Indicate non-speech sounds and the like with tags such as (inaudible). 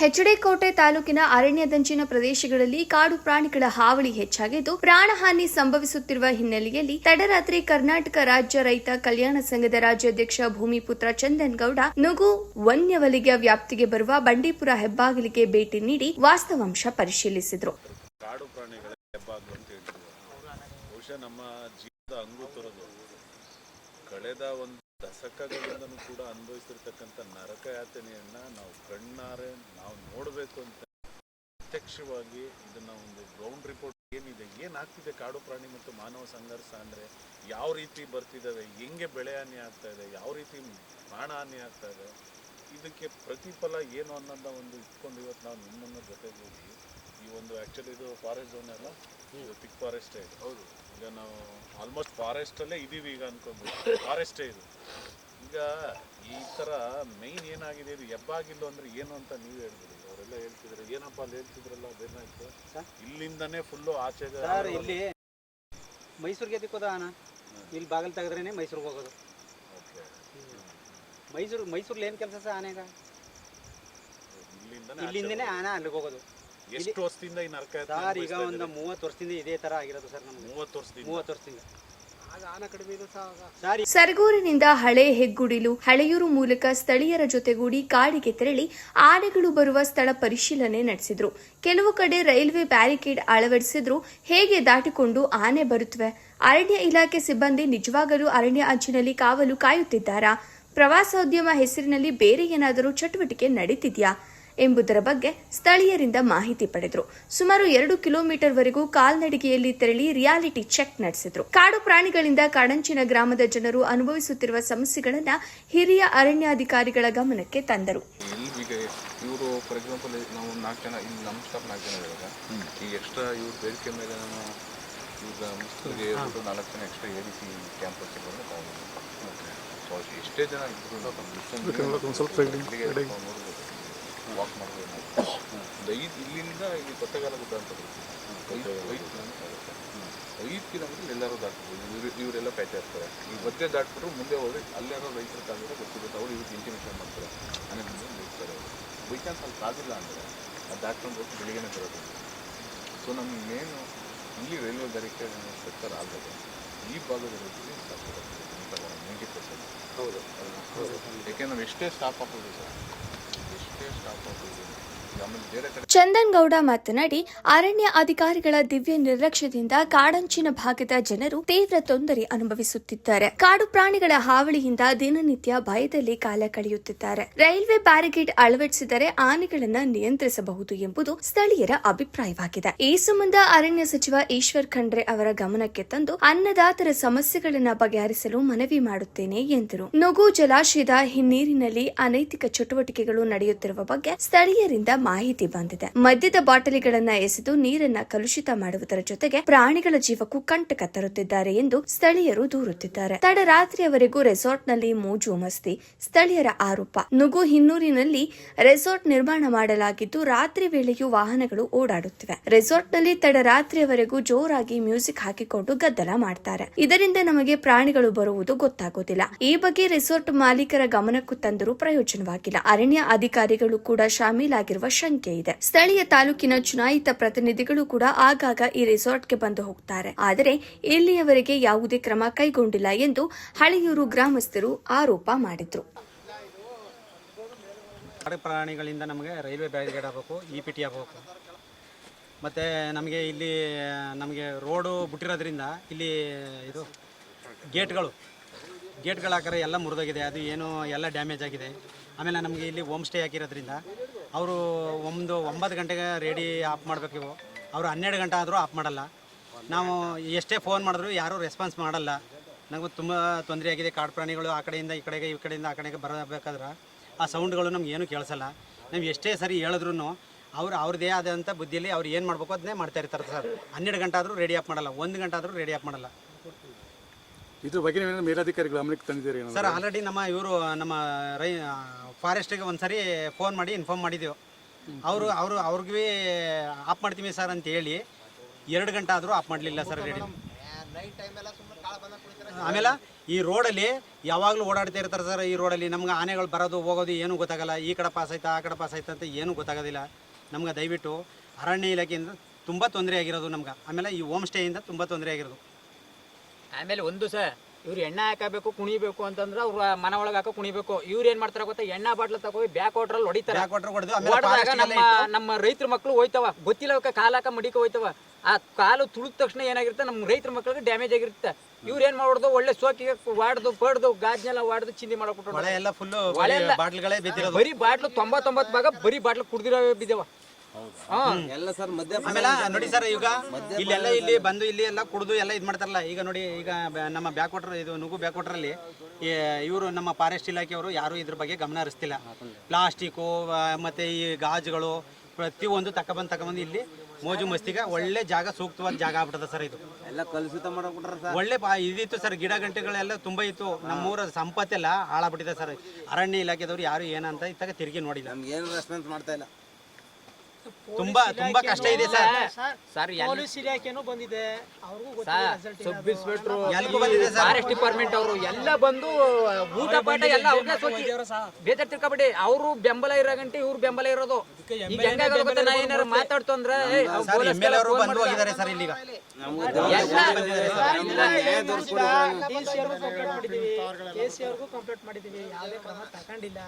ಹೆಚ್ಡಿಕೋಟೆ ತಾಲೂಕಿನ ಅರಣ್ಯದಂಚಿನ ಪ್ರದೇಶಗಳಲ್ಲಿ ಕಾಡು ಪ್ರಾಣಿಗಳ ಹಾವಳಿ ಹೆಚ್ಚಾಗಿದ್ದು, ಪ್ರಾಣಹಾನಿ ಸಂಭವಿಸುತ್ತಿರುವ ಹಿನ್ನೆಲೆಯಲ್ಲಿ ತಡರಾತ್ರಿ ಕರ್ನಾಟಕ ರಾಜ್ಯ ರೈತ ಕಲ್ಯಾಣ ಸಂಘದ ರಾಜ್ಯಾಧ್ಯಕ್ಷ ಭೂಮಿಪುತ್ರ ಚಂದನ್ ಗೌಡ ನುಗು ವನ್ಯವಲಿಗೆ ವ್ಯಾಪ್ತಿಗೆ ಬರುವ ಬಂಡೀಪುರ ಹೆಬ್ಬಾಗಿಲಿಗೆ ಭೇಟಿ ನೀಡಿ ವಾಸ್ತವಾಂಶ ಪರಿಶೀಲಿಸಿದರು. ಕಳೆದ ಒಂದು ದಶಕಗಳಿಂದನೂ ಕೂಡ ಅನುಭವಿಸಿರ್ತಕ್ಕಂಥ ನರಕ ಯಾತನೆಯನ್ನ ನಾವು ಕಣ್ಣಾರೆ, ನಾವು ನೋಡಬೇಕು ಅಂತ ಪ್ರತ್ಯಕ್ಷವಾಗಿ ಇದನ್ನ ಒಂದು ಗ್ರೌಂಡ್ ರಿಪೋರ್ಟ್ ಏನಿದೆ, ಏನಾಗ್ತಿದೆ ಕಾಡು ಪ್ರಾಣಿ ಮತ್ತು ಮಾನವ ಸಂಘರ್ಷ ಅಂದ್ರೆ, ಯಾವ ರೀತಿ ಬರ್ತಿದ್ದಾವೆ ಹೆಂಗೆ ಬೆಳೆ ಹಾನಿ ಆಗ್ತಾ ಇದೆ, ಯಾವ ರೀತಿ ಪ್ರಾಣ ಹಾನಿ ಆಗ್ತಾ ಇದೆ, ಇದಕ್ಕೆ ಪ್ರತಿಫಲ ಏನು ಅನ್ನೋದ ಒಂದು ಇಟ್ಕೊಂಡು ಇವತ್ತು ನಾವು ನಿಮ್ಮನ್ನ ಜೊತೆಗೂಡಿ ಒಂದು ಆ್ಯಕ್ಚುಲಿ ಇದು ಫಾರೆಸ್ಟ್ ಝೋನ್ ಅಲ್ಲ? ಇದು ತಿಕ್ ಫಾರೆಸ್ಟೇ ಇದೆ ಹೌದು. ಈಗ ನಾವು ಆಲ್ಮೋಸ್ಟ್ ಫಾರೆಸ್ಟಲ್ಲೇ ಇದೀವಿ ಈಗ ಅನ್ಕೊಂಡ್ಬಿಟ್ಟು. (coughs) ಫಾರೆಸ್ಟೇ ಇದು ಈಗ ಈ ಥರ ಮೈನ್ ಏನಾಗಿದೆ ಇದು? ಎಬ್ಬಾಗಿಲ್ಲ ಅಂದ್ರೆ ಏನು ಅಂತ ನೀವು ಹೇಳ್ಬಿಡಿ. ಅವರೆಲ್ಲ ಹೇಳ್ತಿದ್ರು. ಏನಪ್ಪ ಅಲ್ಲಿ ಹೇಳ್ತಿದ್ರಲ್ಲ? ಅದೇನಾಯ್ತು ಇಲ್ಲಿಂದನೇ ಫುಲ್ಲು ಆಚೆ ಸರ್ ಇಲ್ಲಿ ಮೈಸೂರಿಗೆ ಹೋದ ಅಣ್ಣ? ಇಲ್ಲಿ ಬಾಗಿಲು ತೆಗೆದ್ರೇನೆ ಮೈಸೂರಿಗೆ ಹೋಗೋದು. ಓಕೆ ಮೈಸೂರು ಮೈಸೂರಲ್ಲಿ ಏನು ಕೆಲಸ ಸರ್ ಆನೆಗ? ಇಲ್ಲಿಂದನೇ ಇಲ್ಲಿಂದನೇ ಆನೆ ಅಲ್ಲಿಗೆ ಹೋಗೋದು. ಎಷ್ಟು ವರ್ಷದಿಂದ ಈ ನರಕ ಸರ್ ಈಗ ಒಂದು ಮೂವತ್ತು ವರ್ಷದಿಂದ ಇದೇ ತರ ಆಗಿರೋದು ಸರ್ ನಮ್ಗೆ. ಮೂವತ್ತು ವರ್ಷದಿಂದ. ಮೂವತ್ತು ವರ್ಷದಿಂದ. ಆಗ ಆನೆ ಕಡಿಮೆ ಇದು ಸರ್ ಸರಗೂರಿನಿಂದ ಹಳೆ ಹೆಗ್ಗುಡಿಲು ಹಳೆಯೂರು ಮೂಲಕ ಸ್ಥಳೀಯರ ಜೊತೆಗೂಡಿ ಕಾಡಿಗೆ ತೆರಳಿ ಆನೆಗಳು ಬರುವ ಸ್ಥಳ ಪರಿಶೀಲನೆ ನಡೆಸಿದ್ರು. ಕೆಲವು ಕಡೆ ರೈಲ್ವೆ ಬ್ಯಾರಿಕೇಡ್ ಅಳವಡಿಸಿದ್ರು. ಹೇಗೆ ದಾಟಿಕೊಂಡು ಆನೆ ಬರುತ್ತವೆ ಅರಣ್ಯ ಇಲಾಖೆ ಸಿಬ್ಬಂದಿ ನಿಜವಾಗಲೂ ಅರಣ್ಯ ಅಂಚಿನಲ್ಲಿ ಕಾವಲು ಕಾಯುತ್ತಿದ್ದಾರಾ? ಪ್ರವಾಸೋದ್ಯಮ ಹೆಸರಿನಲ್ಲಿ ಬೇರೆ ಏನಾದರೂ ಚಟುವಟಿಕೆ ನಡೀತಿದ್ಯಾ? ಎಂಬುದರ ಬಗ್ಗೆ ಸ್ಥಳೀಯರಿಂದ ಮಾಹಿತಿ ಪಡೆದರು. ಸುಮಾರು ಎರಡು ಕಿಲೋಮೀಟರ್ ವರೆಗೂ ಕಾಲ್ನಡಿಗೆಯಲ್ಲಿ ತೆರಳಿ ರಿಯಾಲಿಟಿ ಚೆಕ್ ನಡೆಸಿದ್ರು. ಕಾಡು ಪ್ರಾಣಿಗಳಿಂದ ಕಾಡಂಚಿನ ಗ್ರಾಮದ ಜನರು ಅನುಭವಿಸುತ್ತಿರುವ ಸಮಸ್ಯೆಗಳನ್ನು ಹಿರಿಯ ಅರಣ್ಯಾಧಿಕಾರಿಗಳ ಗಮನಕ್ಕೆ ತಂದರು. ಇವರು ಫಾರ್ ಎಕ್ಸಾಂಪಲ್ ನಾವು ನಾಲ್ಕು ಜನ ಇಲ್ಲಿ ನಮ್ಮ ಸ್ಟಾಫ್ ನಾಲ್ಕು ಜನ ಇವಾಗ ಈಗ ಎಕ್ಸ್ಟ್ರಾ ಇವ್ರ ಬೇಡಿಕೆ ಮೇಲೆ ನಾನು ಈಗ ಮುಸ್ಲಿಮ್ಗೆ ನಾಲ್ಕು ಜನ ಎಕ್ಸ್ಟ್ರಾ ಎ ಡಿ ಸಿ ಕ್ಯಾಂಪಸ್ಗೆ ಬಂದು ತಗೊಂಡು ಸೊ ಎಷ್ಟೇ ಜನ ಇದ್ರು ವಾಕ್ ಮಾಡ್ಬೋದು ಒಂದು ಐದು ಇಲ್ಲಿಂದ ಇಲ್ಲಿ ಕೊಟ್ಟಗಾಲ ಗುಡ್ಡ ಅಂತ ಬರುತ್ತೆ. ಐದು ಕಿಲೋಮೀಟರ್ ಐದು ಕಿಲೋಮೀಟರ್ ಎಲ್ಲರೂ ದಾಟ್ಬೋದು. ಇವ್ರು ಇವರೆಲ್ಲ ಕಾಯ್ತಾ ಇರ್ತಾರೆ ಈಗ ಮತ್ತೆ ದಾಟ್ಬಿಟ್ರು ಮುಂದೆ ಹೋದ್ರೆ ಅಲ್ಲೇನೋ ರೈತರ ಕಾಲಿದ್ರೆ ಗೊತ್ತಿರುತ್ತೆ. ಅವ್ರು ಇವ್ರಿಗೆ ಇಂಟಿಮೇಷನ್ ಮಾಡ್ತಾರೆ. ಮುಂದೆ ನಿಲ್ತಾರೆ ಬೈ ಚಾನ್ಸ್ ಅಲ್ಲಿ ಕಾದಿಲ್ಲ ಅಂದರೆ ಅದು ದಾಟ್ಕೊಂಡು ಹೋಗಿ ಬೆಳಿಗ್ಗೆನೇ ಬರೋದು. ಸೊ ನಮ್ಗೆ ಮೇನು ಇಲ್ಲಿ ರೈಲ್ವೆ ಬ್ಯಾರಿಕೇಡ್ ಸೆಕ್ಟರ್ ಆಗಬೇಕು. ಈ ಭಾಗದ ರೈತರಿಗೆ ನೈಂಟಿ ಪರ್ಸೆಂಟ್ ಹೌದು. ಯಾಕೆಂದ್ರೆ ನಾವು ಎಷ್ಟೇ ಸ್ಟಾಪ್ ಹಾಕೋದು ಸರ್. ಎಷ್ಟೇ ಸ್ಟಾಪ್ ಹಾಕೋದು ಆಮೇಲೆ ಬೇರೆ ಚಂದನ್ ಗೌಡ ಮಾತನಾಡಿ, ಅರಣ್ಯ ಅಧಿಕಾರಿಗಳ ದಿವ್ಯ ನಿರ್ಲಕ್ಷ್ಯದಿಂದ ಕಾಡಂಚಿನ ಭಾಗದ ಜನರು ತೀವ್ರ ತೊಂದರೆ ಅನುಭವಿಸುತ್ತಿದ್ದಾರೆ. ಕಾಡು ಪ್ರಾಣಿಗಳ ಹಾವಳಿಯಿಂದ ದಿನನಿತ್ಯ ಭಯದಲ್ಲಿ ಕಾಲ ಕಳೆಯುತ್ತಿದ್ದಾರೆ. ರೈಲ್ವೆ ಬ್ಯಾರಿಗೇಡ್ ಅಳವಡಿಸಿದರೆ ಆನೆಗಳನ್ನ ನಿಯಂತ್ರಿಸಬಹುದು ಎಂಬುದು ಸ್ಥಳೀಯರ ಅಭಿಪ್ರಾಯವಾಗಿದೆ. ಈ ಸಂಬಂಧ ಅರಣ್ಯ ಸಚಿವ ಈಶ್ವರ್ ಖಂಡ್ರೆ ಅವರ ಗಮನಕ್ಕೆ ತಂದು, ಅನ್ನದಾತರ ಸಮಸ್ಯೆಗಳನ್ನು ಬಗೆಹರಿಸಲು ಮನವಿ ಮಾಡುತ್ತೇನೆ ಎಂದರು. ನುಗು ಜಲಾಶಯದ ಹಿನ್ನೀರಿನಲ್ಲಿ ಅನೈತಿಕ ಚಟುವಟಿಕೆಗಳು ನಡೆಯುತ್ತಿರುವ ಬಗ್ಗೆ ಸ್ಥಳೀಯರಿಂದ ಮಾಹಿತಿ ಬಂದಿದೆ. ಮದ್ಯದ ಬಾಟಲಿಗಳನ್ನ ಎಸೆದು ನೀರನ್ನ ಕಲುಷಿತ ಮಾಡುವುದರ ಜೊತೆಗೆ ಪ್ರಾಣಿಗಳ ಜೀವಕ್ಕೂ ಕಂಟಕ ತರುತ್ತಿದ್ದಾರೆ ಎಂದು ಸ್ಥಳೀಯರು ದೂರುತ್ತಿದ್ದಾರೆ. ತಡರಾತ್ರಿಯವರೆಗೂ ರೆಸಾರ್ಟ್ನಲ್ಲಿ ಮೋಜು ಮಸ್ತಿ, ಸ್ಥಳೀಯರ ಆರೋಪ. ನುಗು ಹಿನ್ನೂರಿನಲ್ಲಿ ರೆಸಾರ್ಟ್ ನಿರ್ಮಾಣ ಮಾಡಲಾಗಿದ್ದು, ರಾತ್ರಿ ವೇಳೆಯೂ ವಾಹನಗಳು ಓಡಾಡುತ್ತಿವೆ. ರೆಸಾರ್ಟ್ನಲ್ಲಿ ತಡರಾತ್ರಿಯವರೆಗೂ ಜೋರಾಗಿ ಮ್ಯೂಸಿಕ್ ಹಾಕಿಕೊಂಡು ಗದ್ದಲ ಮಾಡ್ತಾರೆ. ಇದರಿಂದ ನಮಗೆ ಪ್ರಾಣಿಗಳು ಬರುವುದು ಗೊತ್ತಾಗೋದಿಲ್ಲ ಈ ಬಗ್ಗೆ ರೆಸಾರ್ಟ್ ಮಾಲೀಕರ ಗಮನಕ್ಕೂ ತಂದರೂ ಪ್ರಯೋಜನವಾಗಿಲ್ಲ. ಅರಣ್ಯ ಅಧಿಕಾರಿಗಳು ಕೂಡ ಶಾಮೀಲಾಗಿರುವ ಶಂಕೆ ಇದೆ. ಸ್ಥಳೀಯ ತಾಲೂಕಿನ ಚುನಾಯಿತ ಪ್ರತಿನಿಧಿಗಳು ಕೂಡ ಆಗಾಗ ಈ ರೆಸಾರ್ಟ್ಗೆ ಬಂದು ಹೋಗ್ತಾರೆ. ಆದರೆ ಇಲ್ಲಿಯವರೆಗೆ ಯಾವುದೇ ಕ್ರಮ ಕೈಗೊಂಡಿಲ್ಲ ಎಂದು ಹಳೆಯೂರು ಗ್ರಾಮಸ್ಥರು ಆರೋಪ ಮಾಡಿದ್ರು. ಪ್ರಾಣಿಗಳಿಂದ ನಮಗೆ ರೈಲ್ವೆ ಬ್ಯಾರಿಗೇಡ್ ಆಗಬೇಕು, ಇ ಪಿ ಮತ್ತು ನಮಗೆ ಇಲ್ಲಿ, ನಮಗೆ ರೋಡು ಬಿಟ್ಟಿರೋದ್ರಿಂದ ಇಲ್ಲಿ ಇದು ಗೇಟ್ಗಳು ಗೇಟ್ಗಳು ಹಾಕಿದ್ರೆ ಎಲ್ಲ ಮುರಿದೋಗಿದೆ, ಅದು ಏನು ಎಲ್ಲ ಡ್ಯಾಮೇಜ್ ಆಗಿದೆ. ಆಮೇಲೆ ನಮಗೆ ಇಲ್ಲಿ ಹೋಮ್ ಸ್ಟೇ ಹಾಕಿರೋದ್ರಿಂದ ಅವರು ಒಂದು ಒಂಬತ್ತು ಗಂಟೆಗೆ ರೆಡಿ ಆಫ್ ಮಾಡಬೇಕು ಇವು. ಅವರು ಹನ್ನೆರಡು ಗಂಟೆ ಆದರೂ ಆಫ್ ಮಾಡಲ್ಲ. ನಾವು ಎಷ್ಟೇ ಫೋನ್ ಮಾಡಿದ್ರು ಯಾರೂ ರೆಸ್ಪಾನ್ಸ್ ಮಾಡಲ್ಲ. ನಮಗೆ ತುಂಬ ತೊಂದರೆ ಆಗಿದೆ. ಕಾಡು ಪ್ರಾಣಿಗಳು ಆ ಕಡೆಯಿಂದ ಈ ಕಡೆಗೆ, ಈ ಕಡೆಯಿಂದ ಆ ಕಡೆಗೆ ಬರಬೇಕಾದ್ರೆ ಆ ಸೌಂಡ್ಗಳು ನಮ್ಗೆ ಏನೂ ಕೇಳಿಸಲ್ಲ. ನಾವು ಎಷ್ಟೇ ಸರಿ ಹೇಳಿದ್ರು ಅವ್ರು ಅವ್ರದ್ದೇ ಆದಂಥ ಬುದ್ಧಿಯಲ್ಲಿ ಅವ್ರು ಏನು ಮಾಡಬೇಕು ಅದನ್ನೇ ಮಾಡ್ತಾ ಇರ್ತಾರೆ ಸರ್. ಹನ್ನೆರಡು ಗಂಟೆ ಆದರೂ ರೆಡಿ ಆಫ್ ಮಾಡಲ್ಲ. ಒಂದು ಗಂಟೆ ಆದರೂ ರೆಡಿ ಆಫ್ ಮಾಡಲ್ಲ. ಇದ್ರ ಬಗ್ಗೆ ನೀವೇನಾದ್ರು ಮೇಲಾಧಿಕಾರಿಗಳ ಗಮನಕ್ಕೆ ತಂದಿದ್ದೀರಿ ಸರ್ ಆಲ್ರೆಡಿ ನಮ್ಮ ಇವರು ನಮ್ಮ ರೈ ಫಾರೆಸ್ಟಿಗೆ ಒಂದು ಸರಿ ಫೋನ್ ಮಾಡಿ ಇನ್ಫಾರ್ಮ್ ಮಾಡಿದೆವು. ಅವರು ಅವರು ಅವ್ರಿಗೆ ಆಫ್ ಮಾಡ್ತೀವಿ ಸರ್ ಅಂತ ಹೇಳಿ ಎರಡು ಗಂಟೆ ಆದರೂ ಆಫ್ ಮಾಡಲಿಲ್ಲ ಸರ್ ರೆಡಿ ಆಮೇಲೆ ಈ ರೋಡಲ್ಲಿ ಯಾವಾಗಲೂ ಓಡಾಡ್ತಾ ಇರ್ತಾರೆ ಸರ್ ಈ ರೋಡಲ್ಲಿ ನಮ್ಗೆ ಆನೆಗಳು ಬರೋದು ಹೋಗೋದು ಏನೂ ಗೊತ್ತಾಗಲ್ಲ. ಈ ಕಡೆ ಪಾಸ್ ಆಯ್ತಾ ಆ ಕಡೆ ಪಾಸ್ ಆಯ್ತಾ ಅಂತ ಏನೂ ಗೊತ್ತಾಗೋದಿಲ್ಲ. ನಮ್ಗೆ ದಯವಿಟ್ಟು ಅರಣ್ಯ ಇಲಾಖೆಯಿಂದ ತುಂಬ ತೊಂದರೆ ಆಗಿರೋದು ನಮ್ಗೆ. ಆಮೇಲೆ ಈ ಹೋಮ್ ಸ್ಟೇಯಿಂದ ತುಂಬ ತೊಂದರೆ ಆಗಿರೋದು. ಆಮೇಲೆ ಒಂದು ಸ ಇವ್ರು ಎಣ್ಣೆ ಹಾಕಬೇಕು ಕುಣಿಬೇಕು ಅಂತಂದ್ರೆ ಅವ್ರ ಮನ ಒಳಗೆ ಹಾಕೋ ಕುಣಿಬೇಕು. ಇವ್ರು ಏನ್ ಮಾಡ್ತಾರ ಗೊತ್ತಾ? ಎಣ್ಣೆ ಬಾಟ್ಲ ತಗೋ ಬ್ಯಾಕ್ ವಾಟ್ರಲ್ಲಿ ಹೊಡಿತಾರ. ಹೊಡೆದಾಗ ನಮ್ಮ ನಮ್ಮ ರೈತರ ಮಕ್ಕಳು ಹೋಯ್ತವ. ಗೊತ್ತಿಲ್ಲ ಅವಕ್ಕೆ ಕಾಲು ಹಾಕ ಮಡಿಕ ಹೋಯ್ತವ. ಆ ಕಾಲು ತುಳಿದ ತಕ್ಷಣ ಏನಾಗಿರುತ್ತೆ? ನಮ್ಮ ರೈತರ ಮಕ್ಕಳಿಗೆ ಡ್ಯಾಮೇಜ್ ಆಗಿರುತ್ತೆ. ಇವ್ರು ಏನ್ ಮಾಡೋದು ಒಳ್ಳೆ ಸೋಕಿಗೆ ವಾಡ್ದು ಪಡ್ದು ಗಾಜ್ನೆಲ್ಲ ವಾಡ್ದು ಚಿಂದಿ ಮಾಡ್ಕೊಟ್ಟು ಬರೀ ಬಾಟ್ಲು ತೊಂಬತ್ತೊಂಬತ್ತು ಭಾಗ ಬರೀ ಬಾಟ್ಲು ಕುಡ್ದಿರೋ ಬಿದ್ದವ. ಹಾ ಆಮೇಲೆ ನೋಡಿ ಸರ್ ಈಗ ಇಲ್ಲೆಲ್ಲ ಇಲ್ಲಿ ಬಂದು ಇಲ್ಲಿ ಎಲ್ಲ ಕುಡಿದು ಎಲ್ಲ ಇದು ಮಾಡ್ತಾರಲ್ಲ ಈಗ ನೋಡಿ ಈಗ ನಮ್ಮ ಬ್ಯಾಕ್ ವಾಟರ್ ಇದು ನುಗ್ಗು ಬ್ಯಾಕ್ ವಾಟರಲ್ಲಿ ಇವರು ನಮ್ಮ ಫಾರೆಸ್ಟ್ ಇಲಾಖೆಯವರು ಯಾರು ಇದ್ರ ಬಗ್ಗೆ ಗಮನ ಹರಿಸ್ತಿಲ್ಲ. ಪ್ಲಾಸ್ಟಿಕ್ಕು ಮತ್ತೆ ಈ ಗಾಜುಗಳು ಪ್ರತಿಯೊಂದು ತಕೊಬಂದು ತಕೊಬಂದು ಇಲ್ಲಿ ಮೋಜು ಮಸ್ತಿಗೆ ಒಳ್ಳೆ ಜಾಗ ಸೂಕ್ತವಾದ ಜಾಗ ಆಗ್ಬಿಟ್ಟದ ಸರ್ ಇದು. ಎಲ್ಲ ಕಲುಷಿತ ಮಾಡ್ಬಿಟ್ರೆ ಸರ್. ಒಳ್ಳೆ ಇದಿತ್ತು ಸರ್ ಗಿಡ ಗಂಟೆಗಳೆಲ್ಲ ತುಂಬ ಇತ್ತು. ನಮ್ಮೂರ ಸಂಪತ್ತೆಲ್ಲ ಹಾಳಾಗ್ಬಿಟ್ಟಿದೆ ಸರ್. ಅರಣ್ಯ ಇಲಾಖೆದವ್ರು ಯಾರು ಏನಂತ ಇತ್ತಾಗ ತಿರುಗಿ ನೋಡಿಲ್ಲ. ನಮ್ಗೆ ಏನು ರೆಸ್ಪಾನ್ಸ್ ಮಾಡ್ತಾ ಇಲ್ಲ. ತುಂಬಾ ತುಂಬಾ ಕಷ್ಟ ಇದೆ ಸರ್. ಸರ್ ಪೊಲೀಸ್ ಇಲಾಖೆನೂ ಬಂದಿದೆ. ಅವ್ರಿಗೂ ಸಬ್ ಇನ್ಸ್ಪೆಕ್ಟ್ರು ಎಲ್ಗೂ ಬಂದಿದೆ. ಸರ್. ಫಾರೆಸ್ಟ್ ಡಿಪಾರ್ಟ್ಮೆಂಟ್ ಅವರು ಎಲ್ಲ ಬಂದು ಊಟ ಪಾಠ ಎಲ್ಲ ಅವ್ರನ್ನ ಸೋಕಿ. ಬೇಜಾರ್ ತಿಳ್ಕೊಬೇಡಿ. ಅವರು ಬೆಂಬಲ ಇರೋ ಗಂಟೆ ಇವ್ರು ಬೆಂಬಲ ಇರೋದು. ಈಗ ಹೆಂಗಾಗೋದು ಗೊತ್ತಾ ನಾ ಏನಾರು ಮಾತಾಡ್ತು ಅಂದ್ರೆ ಏ, ಅವ್ರ್ ಸರ್ ಎಂ ಎಲ್ ಅವರು ಬಂದು. ಹೋಗಿದ್ದಾರೆ ಸರ್ ಇಲ್ಲಿಗ. ಡಿ ಸಿ ಅವ್ರಿಗೂ ಕಂಪ್ಲೇಂಟ್ ಮಾಡಿದ್ದೀವಿ ಕೆ ಸಿ ಅವ್ರಿಗೂ ಕಂಪ್ಲೇಂಟ್ ಮಾಡಿದ್ದೀವಿ ಯಾವುದೇ ಕ್ರಮ ತಗೊಂಡಿಲ್ಲ.